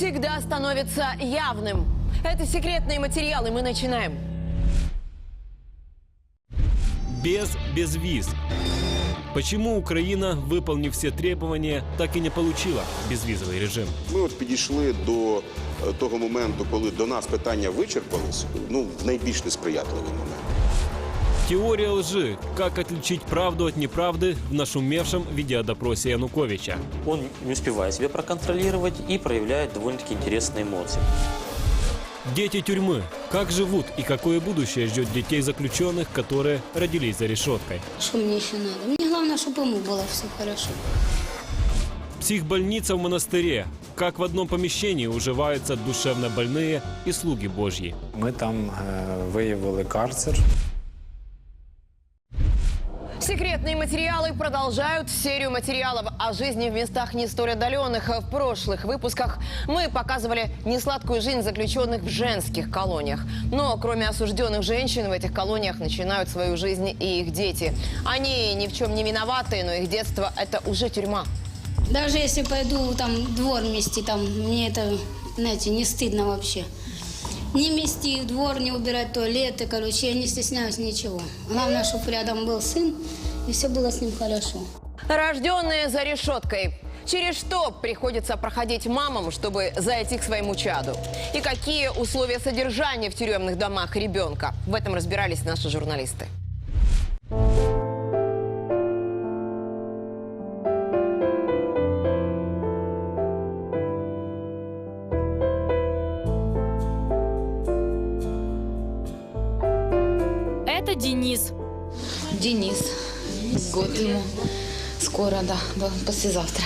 Главное всегда становится явным. Это секретные материалы. Мы начинаем. без безвиз. Почему Украина, выполнив все требования, так и не получила безвізовий режим? Ми от підійшли до е, того моменту, коли до нас питання вичерпались, ну в найбільш несприятливий момент. Теория лжи. Как отличить правду от неправды в нашумевшем видеодопросе Януковича. Он не успевает себя проконтролировать и проявляет довольно-таки интересные эмоции. Дети тюрьмы. Как живут и какое будущее ждет детей заключенных, которые родились за решеткой? Что мне еще надо? Мне главное, чтобы ему было все хорошо. Психбольница в монастыре. Как в одном помещении уживаются душевно больные и слуги Божьи. Ми там е, виявили карцер. Секретные материалы продолжают серию материалов о жизни в местах не столь отдаленных. В прошлых выпусках мы показывали несладкую жизнь заключенных в женских колониях. Но кроме осужденных женщин в этих колониях начинают свою жизнь и их дети. Они ни в чем не виноваты, но их детство – это уже тюрьма. Даже если пойду там двор мести, там мне это, знаете, не стыдно вообще. Не мести двор, не убирать туалеты, короче, я не стесняюсь ничего. Главное, чтобы рядом был сын, и все было с ним хорошо. Рожденные за решеткой. Через что приходится проходить мамам, чтобы зайти к своему чаду? И какие условия содержания в тюремных домах ребенка? В этом разбирались наши журналисты. Скоро, да, послезавтра.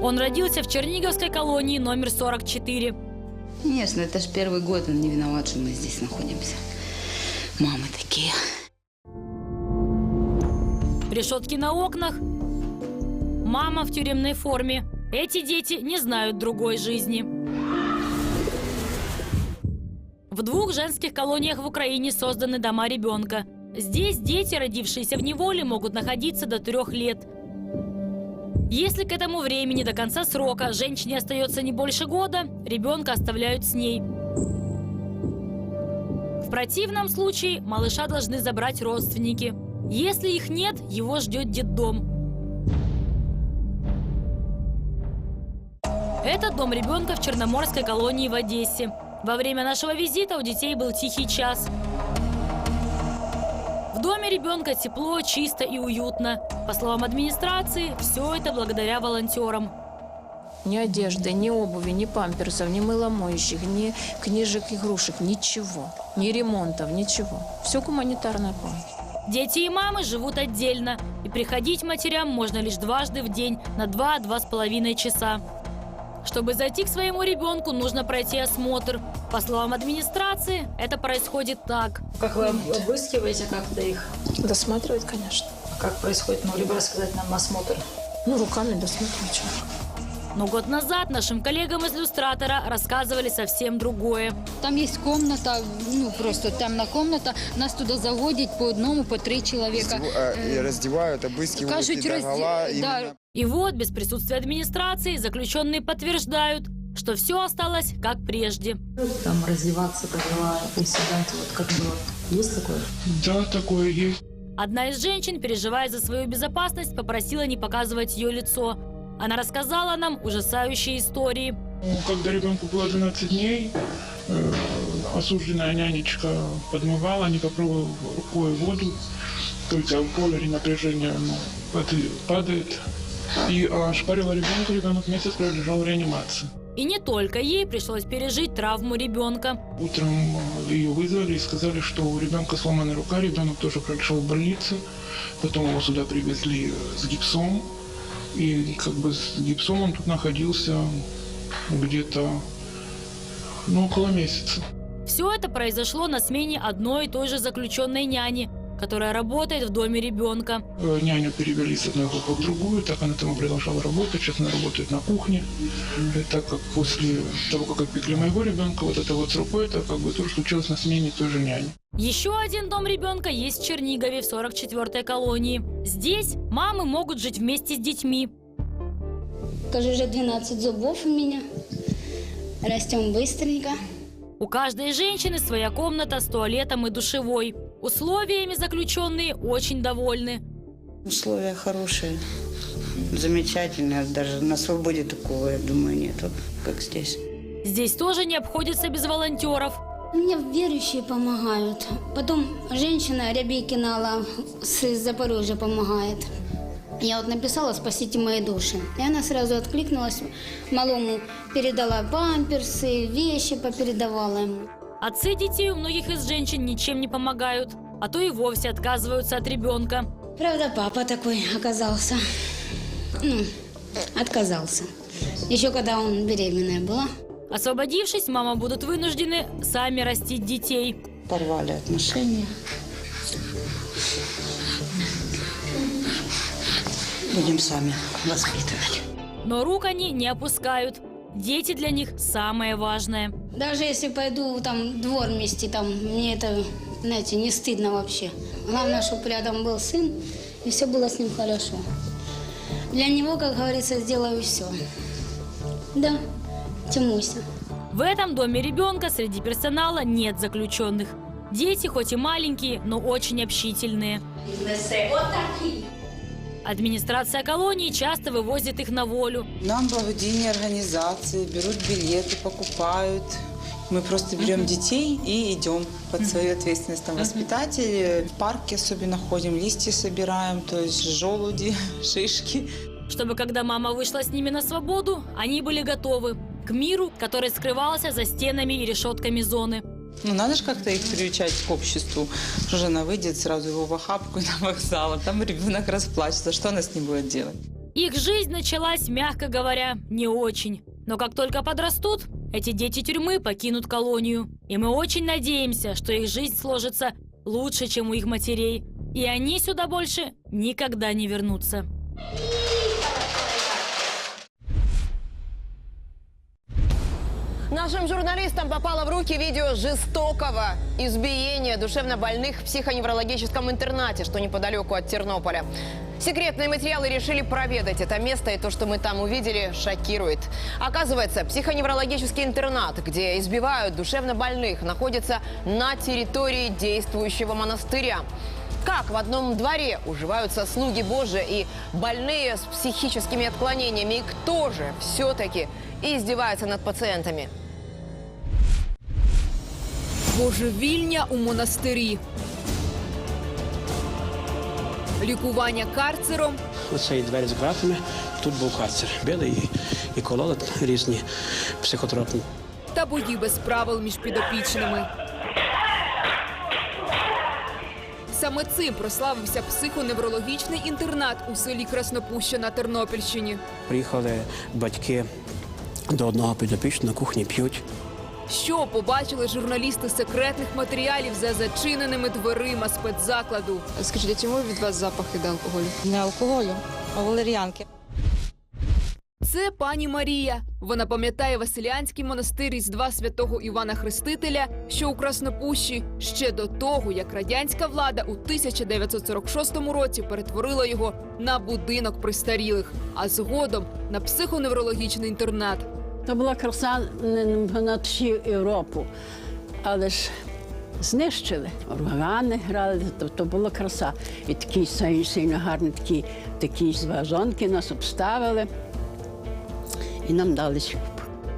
Он родился в Черниговской колонии номер 44. Конечно, это ж первый год, он не виноват, что мы здесь находимся. Мамы такие. Решетки на окнах. Мама в тюремной форме. Эти дети не знают другой жизни. В двух женских колониях в Украине созданы дома ребенка. Здесь дети, родившиеся в неволе, могут находиться до трех лет. Если к этому времени до конца срока женщине остается не больше года, ребенка оставляют с ней. В противном случае малыша должны забрать родственники. Если их нет, его ждет детдом. Это дом ребенка в Черноморской колонии в Одессе. Во время нашего визита у детей был тихий час. В доме ребенка тепло, чисто и уютно. По словам администрации, все это благодаря волонтерам. Ни одежды, ни обуви, ни памперсов, ни мыломоющих, ни книжек, игрушек, ничего. Ни ремонтов, ничего. Все гуманитарная помощь. Дети и мамы живут отдельно, и приходить матерям можно лишь дважды в день на 2-2,5 часа. Чтобы зайти к своему ребенку, нужно пройти осмотр. По словам администрации, это происходит так. Как вы обыскиваете как-то их? Досматривать, конечно. Как происходит, ну, либо рассказать нам осмотр? Ну, руками досматривать. чё. Но год назад нашим коллегам из «Люстратора» рассказывали совсем другое. Там есть комната, ну просто темная комната. Нас туда заводят по одному, по три человека. Э, Раздевают, обыскивают Кажуть, разде- да, И вот, без присутствия администрации, заключенные подтверждают, что все осталось как прежде. Там раздеваться, голова, приседать, вот как было. Есть такое? Да, такое есть. Одна из женщин, переживая за свою безопасность, попросила не показывать ее лицо. Она рассказала нам ужасающие истории. Ну, Когда ребенку было 12 дней, э, осужденная нянечка подмывала, не попробовала рукой воду, то есть а в поле напряжение ну, воды падает, и ошпарила ребенка, ребенок месяц пролежал в реанимации. И не только ей пришлось пережить травму ребенка. Утром э, ее вызвали и сказали, что у ребенка сломана рука, ребенок тоже пролежал в больнице, потом его сюда привезли э, с гипсом, и как бы с гипсом он тут находился где-то ну, около месяца. Все это произошло на смене одной и той же заключенной няни, которая работает в доме ребенка. Э, Няню перевели с одной группы в другую, так она там продолжала работать. Сейчас она работает на кухне. И так как после того, как опекли моего ребенка, вот это вот с рукой, это как бы тоже случилось на смене той же няни. Еще один дом ребенка есть в Чернигове в 44-й колонии. Здесь мамы могут жить вместе с детьми. Скажи, уже 12 зубов у меня. Растем быстренько. У каждой женщины своя комната с туалетом и душевой. Условиями заключенные очень довольны. Условия хорошие, замечательные. Даже на свободе такого, я думаю, нету, как здесь. Здесь тоже не обходится без волонтеров. Мне верующие помогают. Потом женщина Рябикина с Запорожья помогает. Я вот написала «Спасите мои души». И она сразу откликнулась. Малому передала памперсы, вещи попередавала ему. Отцы детей у многих из женщин ничем не помогают, а то и вовсе отказываются от ребенка. Правда, папа такой оказался. Ну, отказался. Еще когда он беременная была. Освободившись, мама будут вынуждены сами растить детей. Порвали отношения. Будем сами воспитывать. Но рук они не опускают. Дети для них самое важное. Даже если пойду там двор вместе, там мне это, знаете, не стыдно вообще. Главное, чтобы рядом был сын, и все было с ним хорошо. Для него, как говорится, сделаю все. Да, Тимуся. В этом доме ребенка среди персонала нет заключенных. Дети хоть и маленькие, но очень общительные. Администрация колонии часто вывозит их на волю. Нам благодійні организации берут билеты, покупают. Мы просто берем детей и идем под свою ответственность. Там воспитатели, в парке особенно ходим, листья собираем, то есть желуди, шишки. Чтобы когда мама вышла с ними на свободу, они были готовы к миру, который скрывался за стенами и решетками зоны. Ну, надо же как-то их приучать к обществу. Что же она выйдет сразу его в охапку на вокзал, а там ребенок расплачется. Что она с ним будет делать? Их жизнь началась, мягко говоря, не очень. Но как только подрастут, эти дети тюрьмы покинут колонию. И мы очень надеемся, что их жизнь сложится лучше, чем у их матерей. И они сюда больше никогда не вернутся. Нашим журналистам попало в руки видео жестокого избиения душевно больных в психоневрологическом интернате, что неподалеку от Тернополя. Секретные материалы решили проведать это место, и то, что мы там увидели, шокирует. Оказывается, психоневрологический интернат, где избивают душевно больных, находится на территории действующего монастыря. Как в одном дворе уживаются слуги Божии и больные с психическими отклонениями, и кто же все-таки издевается над пациентами? Божевільня у монастирі. Лікування карцером Оце і двері з ґратами, тут був карцер. Били і, і кололи різні психотропні. та бої без правил між підопічними. Саме цим прославився психоневрологічний інтернат у селі Краснопуща на Тернопільщині. Приїхали батьки до одного підопічного, на кухні п'ють. Що побачили журналісти секретних матеріалів за зачиненими дверима спецзакладу? Скажіть, а чому від вас запах іде алкоголю? Не алкоголю, а валеріанки. Це пані Марія. Вона пам'ятає Василянський монастир із два святого Івана Хрестителя, що у Краснопущі ще до того, як радянська влада у 1946 році перетворила його на будинок престарілих, а згодом на психоневрологічний інтернат. То була краса не- на всю Європу, але ж знищили. Органи грали, то, то була краса. І такі сильно, гарні такі, такі вазонки нас обставили і нам дали шлюб.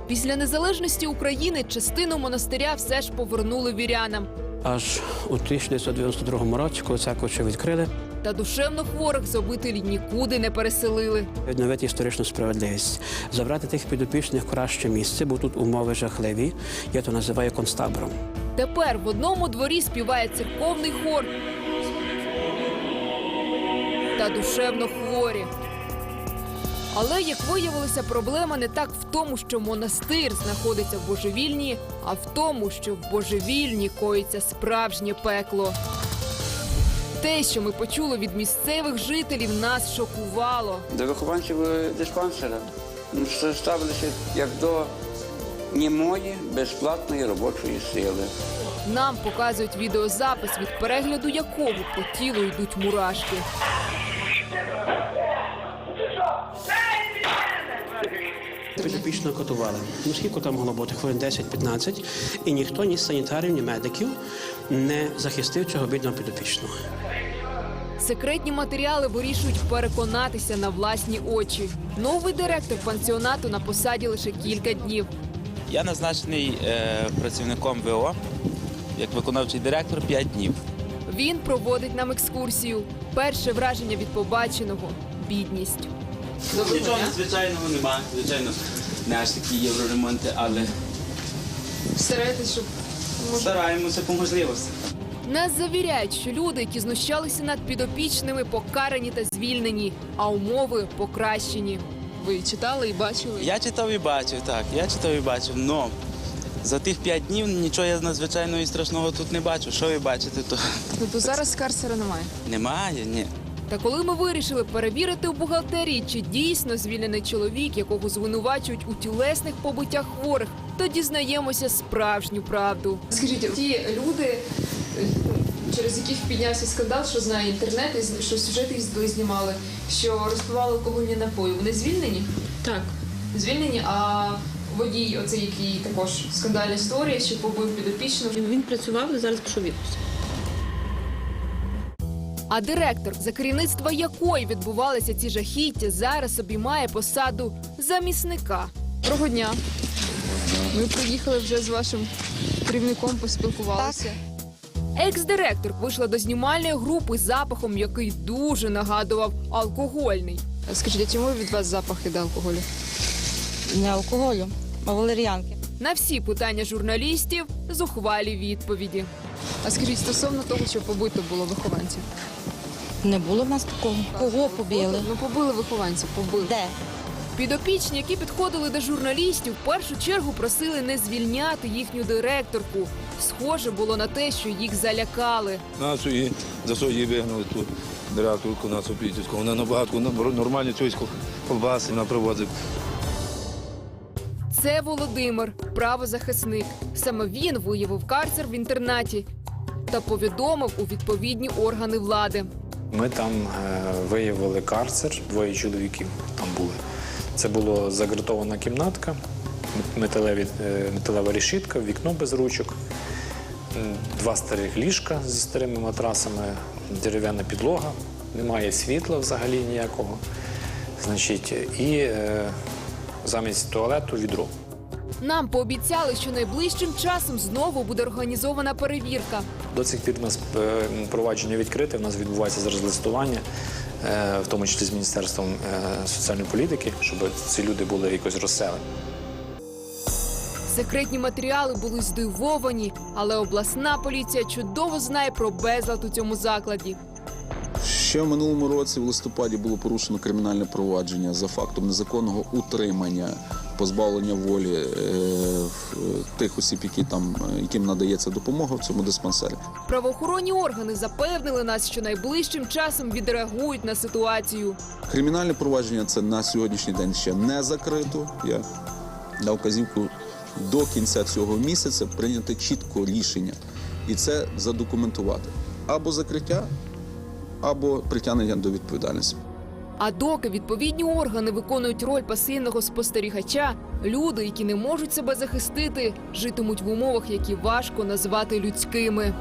Після незалежності України частину монастиря все ж повернули вірянам. Аж у 1992 році, коли церкву ще відкрили, Та душевно хворих з обителі нікуди не переселили. відновити історичну справедливість, забрати тих підопічних краще місце, бо тут умови жахливі. Я то називаю концтабором. Тепер в одному дворі співає церковний хор та душевно хворі. Але, як виявилося, проблема не так в тому, що монастир знаходиться в божевільні, а в тому, що в божевільні коїться справжнє пекло. Те, що ми почули від місцевих жителів, нас шокувало. До вихованців е, диспансера ну, ставилися як до німої безплатної робочої сили. Нам показують відеозапис, від перегляду якого по тілу йдуть мурашки. Підопічного катували. Ну скільки там могло бути? Хвилин 10-15. І ніхто, ні з санітарів, ні медиків не захистив цього бідного підопічного. Секретні матеріали вирішують переконатися на власні очі. Новий директор пансіонату на посаді лише кілька днів. Я назначений е, працівником ВО як виконавчий директор 5 днів. Він проводить нам екскурсію. Перше враження від побаченого бідність. Нічого надзвичайного немає. Звичайно, не аж такі євроремонти, але Старайтесь, щоб стараємося по можливості. Нас завіряють, що люди, які знущалися над підопічними, покарані та звільнені, а умови покращені. Ви читали і бачили? Я читав і бачив, так, я читав і бачив, но за тих 5 днів нічого я надзвичайного і страшного тут не бачу. Що ви бачите, то Тобто зараз карцера немає. немає, ні. Та коли ми вирішили перевірити у бухгалтерії, чи дійсно звільнений чоловік, якого звинувачують у тілесних побиттях хворих, то дізнаємося справжню правду. Скажіть, ті люди, через яких піднявся скандал, що знає інтернет, і що сюжети ви знімали, що розпивали алкогольні напої, вони звільнені? Так. Звільнені, а водій, оцей, який також скандальна історія, що побив підопічну. Він працював і зараз пішов відпуск. А директор, за керівництва якої відбувалися ці жахіття, зараз обіймає посаду замісника. Доброго дня. Ми приїхали вже з вашим керівником, поспілкувалися. Екс-директор вийшла до знімальної групи з запахом, який дуже нагадував алкогольний. Скажіть, а чому від вас запах іде алкоголю? Не алкоголю, а валеріанки. На всі питання журналістів зухвалі відповіді. А скажіть, стосовно того, що побито було вихованців. Не було в нас такого. Кого побили? Ну, побили вихованців, побили. Де? Підопічні, які підходили до журналістів, в першу чергу просили не звільняти їхню директорку. Схоже було на те, що їх залякали. Нашу і за що її вигнали ту директорку нашу Пітівську. Вона набагато нормальні цьому колбаси вона привозить. Це Володимир, правозахисник. Саме він виявив карцер в інтернаті та повідомив у відповідні органи влади. Ми там е, виявили карцер, двоє чоловіків там були. Це була загратована кімнатка, металеві, е, металева решітка, вікно без ручок, два старих ліжка зі старими матрасами, дерев'яна підлога, немає світла взагалі ніякого. Значить, і е, замість туалету відро. Нам пообіцяли, що найближчим часом знову буде організована перевірка. До цих пір у нас е, провадження відкрите, у нас відбувається зараз листування, е, в тому числі з Міністерством е, соціальної політики, щоб ці люди були якось розселені. Секретні матеріали були здивовані, але обласна поліція чудово знає про безлад у цьому закладі. Ще в минулому році, в листопаді, було порушено кримінальне провадження за фактом незаконного утримання, позбавлення волі е, тих осіб, які там е, яким надається допомога в цьому диспансері. Правоохоронні органи запевнили нас, що найближчим часом відреагують на ситуацію. Кримінальне провадження це на сьогоднішній день ще не закрито. Я дав казівку до кінця цього місяця прийняти чітко рішення і це задокументувати або закриття, або притягнення до відповідальності. А доки відповідні органи виконують роль пасивного спостерігача, люди, які не можуть себе захистити, житимуть в умовах, які важко назвати людськими.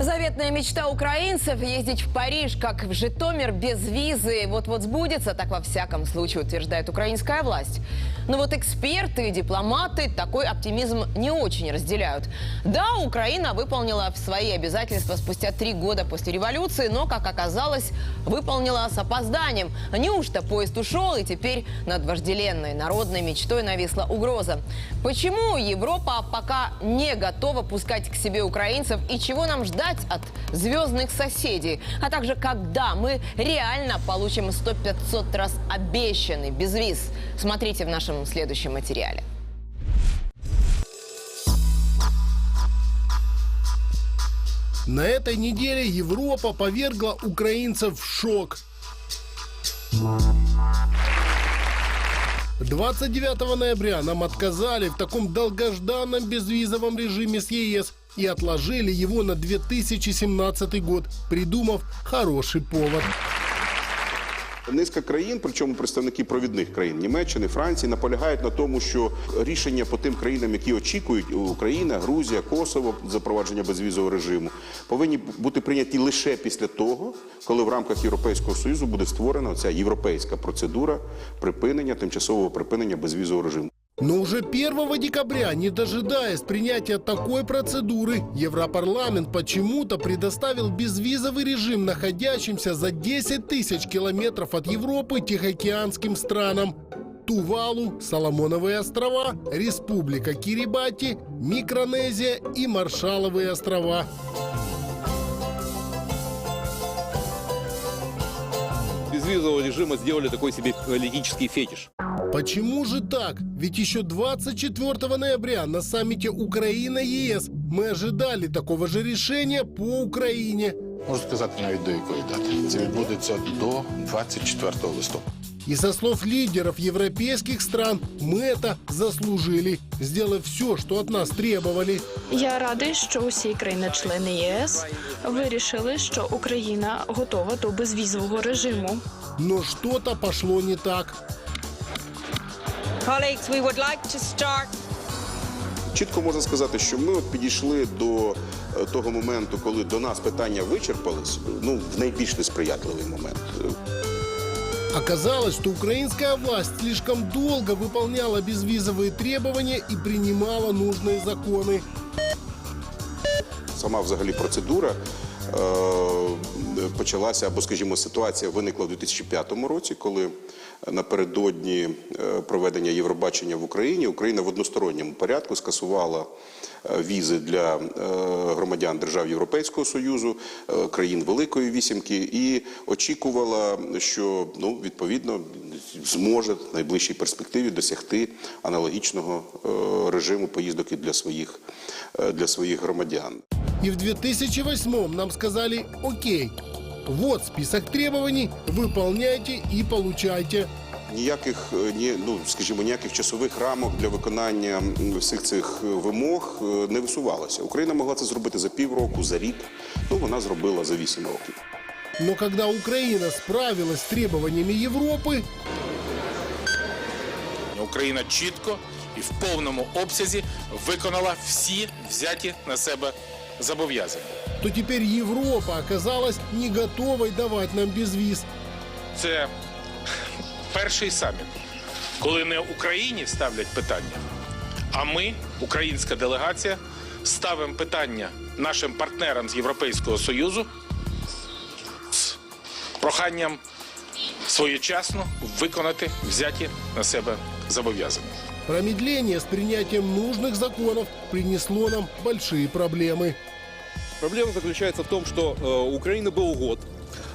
Заветная мечта украинцев ездить в Париж, как в Житомир, без визы, вот-вот сбудется, так во всяком случае утверждает украинская власть. Но вот эксперты и дипломаты такой оптимизм не очень разделяют. Да, Украина выполнила свои обязательства спустя три года после революции, но, как оказалось, выполнила с опозданием. Неужто поезд ушел, и теперь над вожделенной народной мечтой нависла угроза? Почему Европа пока не готова пускать к себе украинцев и чего нам ждать от звездных соседей? А также когда мы реально получим 100-500 раз обещанный безвиз? Смотрите в нашем следующем материале. На этой неделе Европа повергла украинцев в шок. 29 ноября нам отказали в таком долгожданном безвизовом режиме с ЕС и отложили его на 2017 год, придумав хороший повод. Низка країн, причому представники провідних країн Німеччини, Франції, наполягають на тому, що рішення по тим країнам, які очікують Україна, Грузія, Косово запровадження безвізового режиму, повинні бути прийняті лише після того, коли в рамках Європейського союзу буде створена ця європейська процедура припинення тимчасового припинення безвізового режиму. Но уже 1 декабря, не дожидаясь принятия такой процедуры, Европарламент почему-то предоставил безвизовый режим находящимся за 10 тысяч километров от Европы Тихоокеанским странам. Тувалу, Соломоновые острова, Республика Кирибати, Микронезия и Маршалловые острова. безвизового режима сделали такой себе политический фетиш. Почему же так? Ведь еще 24 ноября на саммите Украина-ЕС мы ожидали такого же решения по Украине. Можу сказати навіть до якої дати. Це відбудеться до 24 листопада. И со слов лидеров европейских стран, мы это заслужили, сделав все, что от нас требовали. Я радий, що усі країни-члени ЄС вирішили, що Україна готова до безвізового режиму. Но что-то пошло не так. Colleagues, we would like to start Чітко можна сказати, що ми от підійшли до е, того моменту, коли до нас питання вичерпались, ну в найбільш несприятливий момент. Оказалось, что украинская власть слишком долго выполняла безвизовые требования и принимала нужные законы. Сама взагалі процедура е, почалася, або, скажімо, ситуація виникла в 2005 році, коли напередодні е, проведення Євробачення в Україні Україна в односторонньому порядку скасувала е, візи для е, громадян держав Європейського союзу, країн Великої Вісімки, і очікувала, що ну відповідно зможе в найближчій перспективі досягти аналогічного режиму поїздок і для своїх для своїх громадян. И в 2008 нам сказали «Окей, вот список требований, выполняйте и получайте». Ніяких е, ні, ну скажімо, ніяких часових рамок для виконання всіх цих е, вимог е, не висувалося. Україна могла це зробити за півроку, за рік. Ну вона зробила за вісім років. Но когда Украина справилась с требованиями Европы, Україна чітко і в повному обсязі виконала всі взяті на себе зобов'язання. То теперь Европа оказалась не готовой давать нам безвиз. Це перший саміт, коли не Україні ставлять питання, а ми, українська делегація, ставимо питання нашим партнерам з Європейського Союзу з проханням своєчасно виконати взяті на себе зобов'язання. Промедление с принятием нужных законов принесло нам большие проблемы. Проблема заключается в том, что э, у был год,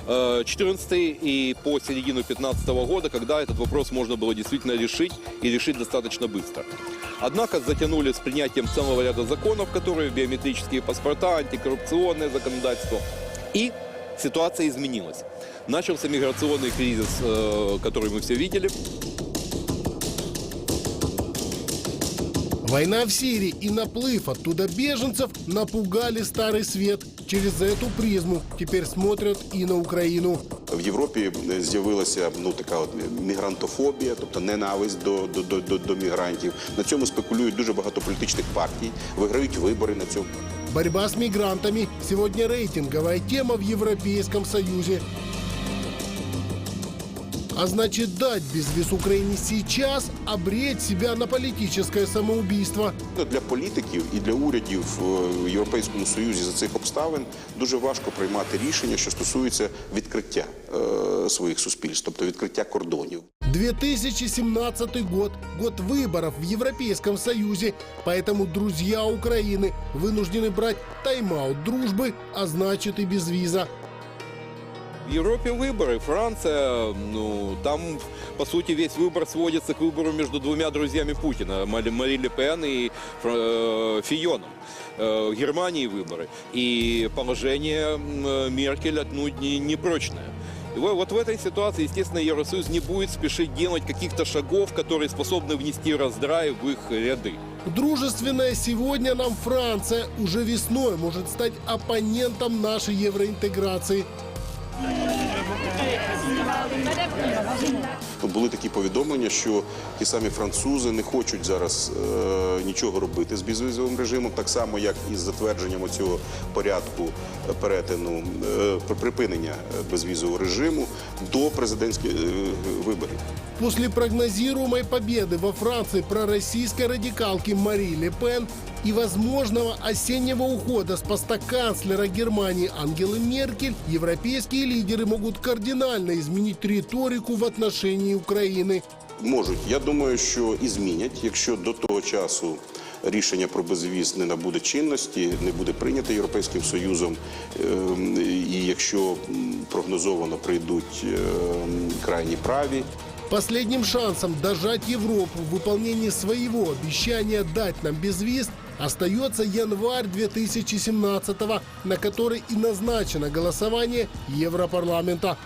э, 14 и по середину 15 года, когда этот вопрос можно было действительно решить и решить достаточно быстро. Однако затянули с принятием целого ряда законов, которые биометрические паспорта, антикоррупционное законодательство. И ситуация изменилась. Начался миграционный кризис, э, который мы все видели. Война в Сирии и наплыв оттуда беженцев напугали Старый Свет. Через эту призму теперь смотрят и на Украину. В Європі е, з'явилася ну така от мігрантофобія, тобто ненависть до, до, до, до, до мігрантів. На цьому спекулюють дуже багато політичних партій, виграють вибори на цьому. Борьба с мигрантами сегодня рейтинговая тема в Европейском Союзе. А значит, дать безвиз Украине сейчас – обречь себя на политическое самоубийство. Ну, Для політиків і для урядів е, в Європейському Союзі за цих обставин дуже важко приймати рішення, що стосується відкриття е, своїх суспільств, тобто відкриття кордонів. 2017 год – год выборов в Европейском Союзе, поэтому друзья Украины вынуждены брать тайм-аут дружбы, а значит и без виза. В Европе выборы. Франция, ну, там, по сути, весь выбор сводится к выбору между двумя друзьями Путина, Мари, Ле Пен и э, Фионом. Э, в Германии выборы. И положение Меркель отнюдь не, прочное. И во- вот в этой ситуации, естественно, Евросоюз не будет спешить делать каких-то шагов, которые способны внести раздрай в их ряды. Дружественная сегодня нам Франция уже весной может стать оппонентом нашей евроинтеграции. Thank you. Були такі повідомлення, що ті самі французи не хочуть зараз е, нічого робити з безвізовим режимом, так само як і з затвердженням цього порядку е, перетину е, припинення безвізового режиму до президентських е, виборів. После прогнозируемой победы во Франции пророссийской радикалки Мари Ле Пен и возможного осеннего ухода с поста канцлера Германии Ангелы Меркель, европейские лидеры могут кардинально изменить риторику в отношении Украины. Можуть. Я думаю, що і змінять, якщо до того часу рішення про безвіз не набуде чинності, не буде прийнято Європейським Союзом, і якщо прогнозовано прийдуть ем, крайні праві. Последним шансом дожать Европу в выполнении своего обещания дать нам безвиз остается январь 2017 на который и назначено голосование Европарламента.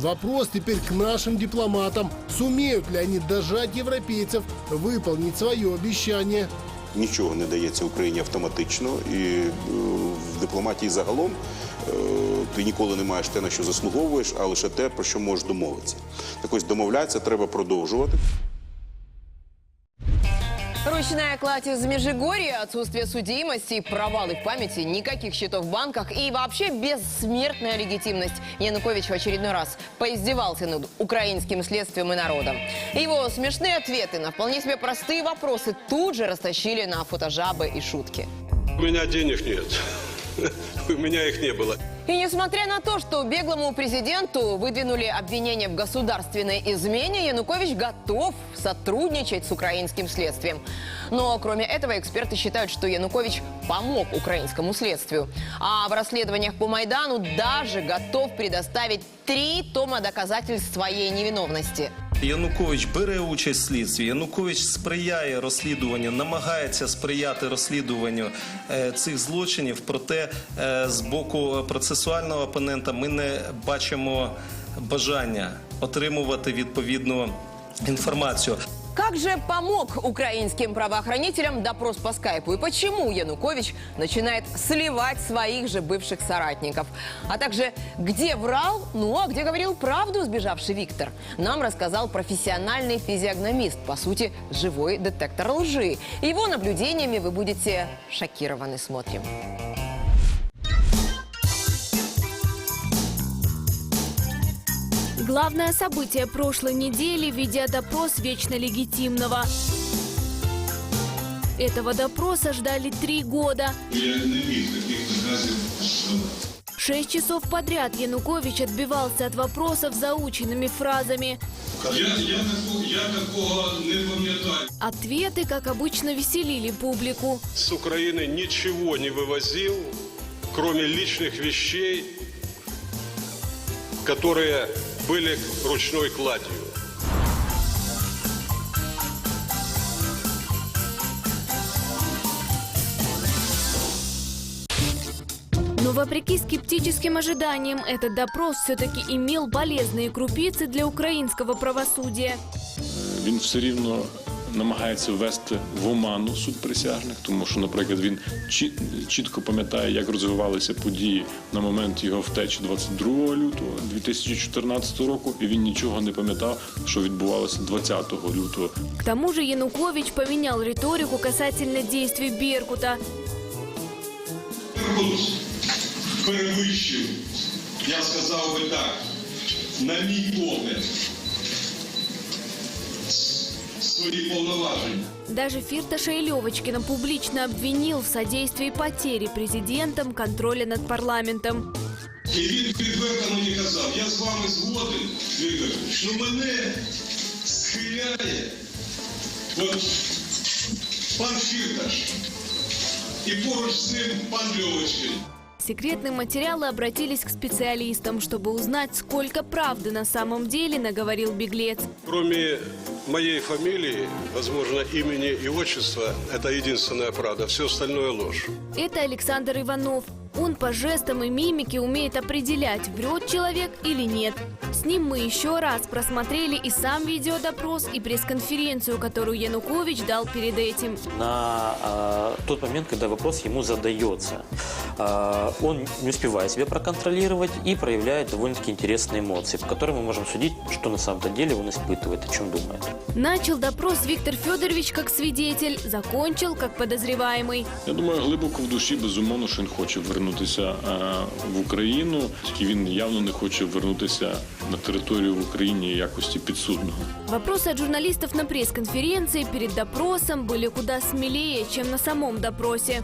Вопрос теперь к нашим дипломатам. Сумеют ли они дожать европейцев выполнить свое обещание? Нічого не дається Україні автоматично, і е, в дипломатії загалом е, ти ніколи не маєш те, на що заслуговуєш, а лише те, про що можеш домовитися. Так ось домовлятися треба продовжувати. Ручная кладь из Межигорья, отсутствие судимости, провалы в памяти, никаких счетов в банках и вообще бессмертная легитимность. Янукович в очередной раз поиздевался над украинским следствием и народом. Его смешные ответы на вполне себе простые вопросы тут же растащили на фотожабы и шутки. У меня денег нет. У меня их не было. И несмотря на то, что беглому президенту выдвинули обвинение в государственной измене, Янукович готов сотрудничать с украинским следствием. Но кроме этого эксперты считают, что Янукович помог украинскому следствию. А в расследованиях по Майдану даже готов предоставить три тома доказательств своей невиновности. Янукович бере участь в слідстві. Янукович сприяє розслідуванню, намагається сприяти розслідуванню е, цих злочинів. Проте е, з боку процесуального опонента ми не бачимо бажання отримувати відповідну інформацію. Как же помог украинским правоохранителям допрос по скайпу? И почему Янукович начинает сливать своих же бывших соратников? А также, где врал, ну а где говорил правду сбежавший Виктор? Нам рассказал профессиональный физиогномист, по сути, живой детектор лжи. Его наблюдениями вы будете шокированы. Смотрим. Главное событие прошлой недели – видеодопрос вечно легитимного. Этого допроса ждали три года. Шесть часов подряд Янукович отбивался от вопросов заученными фразами. Я, я, я такого не пам'ятаю. Ответы, как обычно, веселили публику. С Украины ничего не вывозил, кроме личных вещей, которые были ручной кладью. Но вопреки скептическим ожиданиям, этот допрос все-таки имел полезные крупицы для украинского правосудия. Він все рівно намагається ввести в оману суд присяжних, тому що, наприклад, він чі- чітко пам'ятає, як розвивалися події на момент його втечі 22 лютого 2014 року, і він нічого не пам'ятав, що відбувалося 20 лютого К тому же Янукович поменял риторику касательно действий Беркута. перевищив, я сказав би так, на мій погляд, свої повноваження. Даже Фирташа и Левочкина публично обвинил в содействии потери президентом контроля над парламентом. І він відверто мені казав, я з вами згоден, Віктор, що мене схиляє от пан Фірташ і поруч з ним пан Льовочкин. Секретные материалы обратились к специалистам, чтобы узнать, сколько правды на самом деле наговорил беглец. Кроме моей фамилии, возможно, имени и отчества – это единственная правда. Все остальное ложь. Это Александр Иванов. Он по жестам и мимике умеет определять, врет человек или нет. С ним мы еще раз просмотрели и сам видеодопрос, и пресс-конференцию, которую Янукович дал перед этим. на а, тот момент, когда вопрос ему задается. А, он не успевает себя проконтролировать и проявляет довольно-таки интересные эмоции, по которым мы можем судить, что на самом-то деле он испытывает, о чем думает. Начал допрос Виктор Федорович как свидетель, закончил как подозреваемый. Я думаю, глибоко в душі безумовно, що він хоче вернутися е, в Україну, тільки він явно не хоче вернутися на територію в Україні в якості підсудного. Вопросы от журналистов на пресс-конференции перед допросом были куда смелее, чем на самом допросе.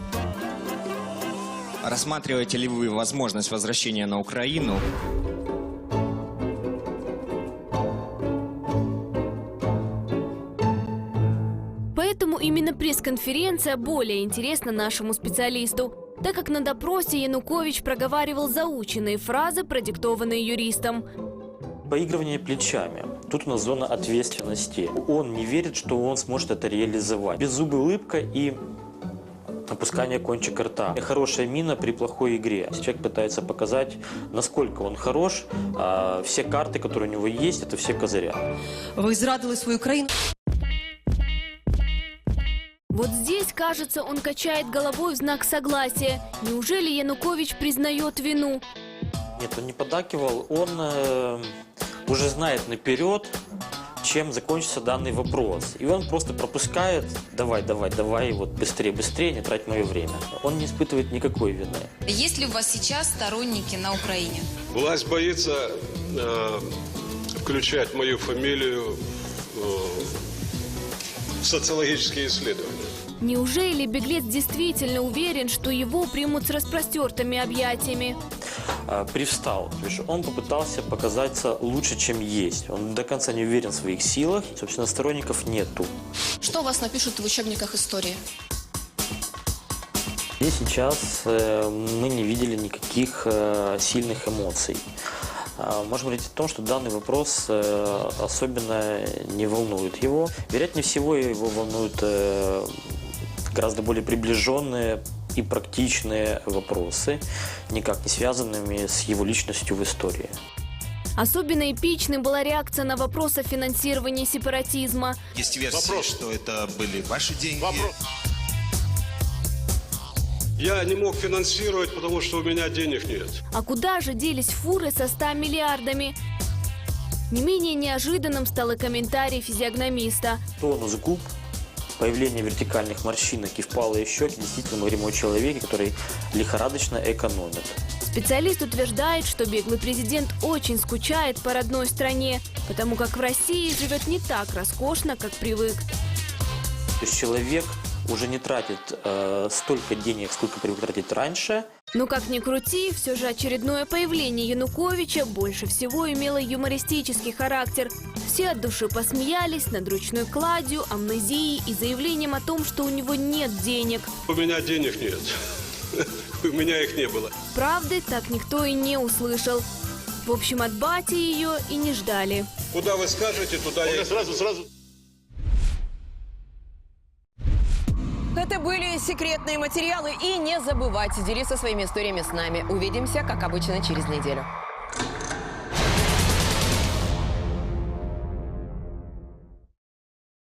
Рассматриваете ли вы возможность возвращения на Украину? Поэтому именно пресс-конференция более интересна нашему специалисту, так как на допросе Янукович проговаривал заученные фразы, продиктованные юристом. Поигрывание плечами. Тут у нас зона ответственности. Он не верит, что он сможет это реализовать. Беззубая улыбка и опускание кончика рта. Хорошая мина при плохой игре. Человек пытается показать, насколько он хорош. а все карты, которые у него есть, это все козыря. Ви зрадили свою країну. Вот здесь, кажется, он качает головой в знак согласия. Неужели Янукович признает вину? Нет, он не подакивал. Он э, уже знает наперед, чем закончится данный вопрос. И он просто пропускает, давай, давай, давай, вот быстрее, быстрее, не трать мое время. Он не испытывает никакой вины. Есть ли у вас сейчас сторонники на Украине? Власть боится э, включать мою фамилию э, в социологические исследования. Неужели беглец действительно уверен, что его примут с распростертыми объятиями? А, Привстал. То есть он попытался показаться лучше, чем есть. Он до конца не уверен в своих силах. Собственно, сторонников нету. Что у вас напишут в учебниках истории? И сейчас э, мы не видели никаких э, сильных эмоций. А, Можем говорить о том, что данный вопрос э, особенно не волнует его. Вероятнее всего, его волнуют э, гораздо более приближенные и практичные вопросы, никак не связанными с его личностью в истории. Особенно эпичной была реакция на вопрос о финансировании сепаратизма. Есть версия, что это были ваши деньги. Я не мог финансировать, потому что у меня денег нет. А куда же делись фуры со 100 миллиардами? Не менее неожиданным стал и комментарий физиогномиста. Тонус губ, появление вертикальных морщинок и впалые щеки действительно мы говорим о человеке, который лихорадочно экономит. Специалист утверждает, что беглый президент очень скучает по родной стране, потому как в России живет не так роскошно, как привык. То есть человек уже не тратит э, столько денег, сколько привык тратить раньше. Но как ни крути, все же очередное появление Януковича больше всего имело юмористический характер. Все от души посмеялись над ручной кладью, амнезией и заявлением о том, что у него нет денег. У меня денег нет. У меня их не было. Правды так никто и не услышал. В общем, от бати ее и не ждали. Куда вы скажете, туда я... Сразу, сразу. Это были секретные материалы. И не забывайте делиться своими историями с нами. Увидимся, как обычно, через неделю.